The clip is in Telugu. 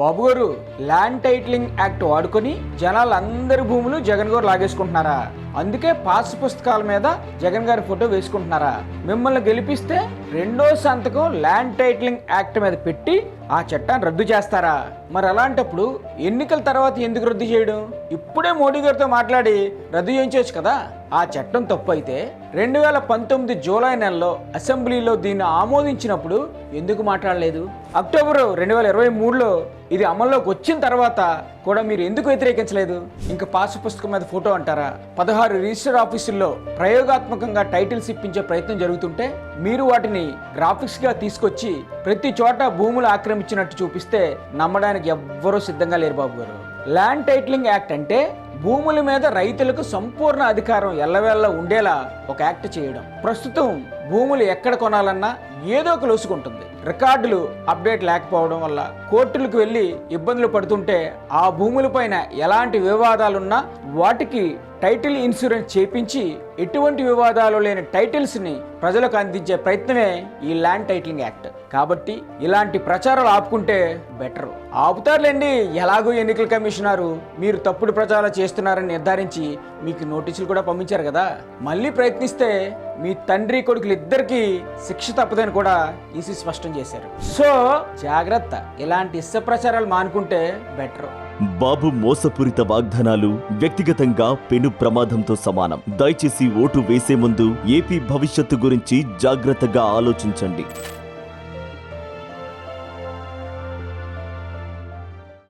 బాబు గారు ల్యాండ్ టైటిలింగ్ యాక్ట్ వాడుకొని జనాలందరి భూములు జగన్ గారు లాగేసుకుంటున్నారా? అందుకే పాస్ పుస్తకాల మీద జగన్ గారి ఫోటో వేసుకుంటున్నారా? మిమ్మల్ని గెలిపిస్తే రెండో సంతకం ల్యాండ్ టైటిలింగ్ యాక్ట్ మీద పెట్టి ఆ చట్టాన్ని రద్దు చేస్తారా? మరి అలాంటప్పుడు ఎన్నికల తర్వాత ఎందుకు రద్దు చేయడం? ఇప్పుడే మోడీ గారితో మాట్లాడి రద్దు చేయించవచ్చు కదా? ఆ చట్టం తప్పు అయితే రెండు వేల పంతొమ్మిది జూలై నెలలో అసెంబ్లీలో దీన్ని ఆమోదించినప్పుడు ఎందుకు మాట్లాడలేదు? అక్టోబర్ రెండు వేల ఇరవై మూడులో ఇది అమల్లోకి వచ్చిన తర్వాత కూడా మీరు ఎందుకు వ్యతిరేకించలేదు? ఇంకా పాస్ పుస్తకం మీద ఫోటో అంటారా? పదహారు రిజిస్టర్ ఆఫీసుల్లో ప్రయోగాత్మకంగా టైటిల్స్ ఇప్పించే ప్రయత్నం జరుగుతుంటే మీరు వాటిని గ్రాఫిక్స్గా తీసుకొచ్చి ప్రతి చోట భూములు ఆక్రమించినట్టు చూపిస్తే నమ్మడానికి ఎవ్వరూ సిద్ధంగా లేరు బాబు గారు. ల్యాండ్ టైటిలింగ్ యాక్ట్ అంటే భూముల మీద రైతులకు సంపూర్ణ అధికారం ఎల్లవేళ్ళ ఉండేలా ఒక యాక్ట్ చేయడం. ప్రస్తుతం భూములు ఎక్కడ కొనాలన్నా ఏదో ఒక లొసుకుంటుంది రికార్డులు అప్డేట్ లేకపోవడం వల్ల కోర్టులకు వెళ్ళి ఇబ్బందులు పడుతుంటే ఆ భూములపైన ఎలాంటి వివాదాలున్నా వాటికి టైటిల్ ఇన్సూరెన్స్ చేపించి ఎటువంటి వివాదాలు లేని టైటిల్స్ని ప్రజలకు అందించే ప్రయత్నమే ఈ ల్యాండ్ టైటిలింగ్ యాక్ట్. కాబట్టి ఇలాంటి ప్రచారాలు ఆపుకుంటే బెటర్. ఆపుతారులేండి ఎలాగో ఎన్నికల కమిషనరు మీరు తప్పుడు ప్రచారాలు చేస్తున్నారని నిర్ధారించి మీకు నోటీసులు కూడా పంపించారు కదా. మళ్ళీ ప్రయత్నిస్తే మీ తండ్రి కొడుకులు ఇద్దరికి శిక్ష తప్పదని కూడా ఈసీ స్పష్టం చేశారు. సో జాగ్రత్త ఇలాంటి ఇష్ట ప్రచారాలు మానుకుంటే బెటర్. బాబు మోసపూరిత వాగ్దానాలు వ్యక్తిగతంగా పెను ప్రమాదంతో సమానం. దయచేసి ఓటు వేసే ముందు ఏపీ భవిష్యత్తు గురించి జాగ్రత్తగా ఆలోచించండి.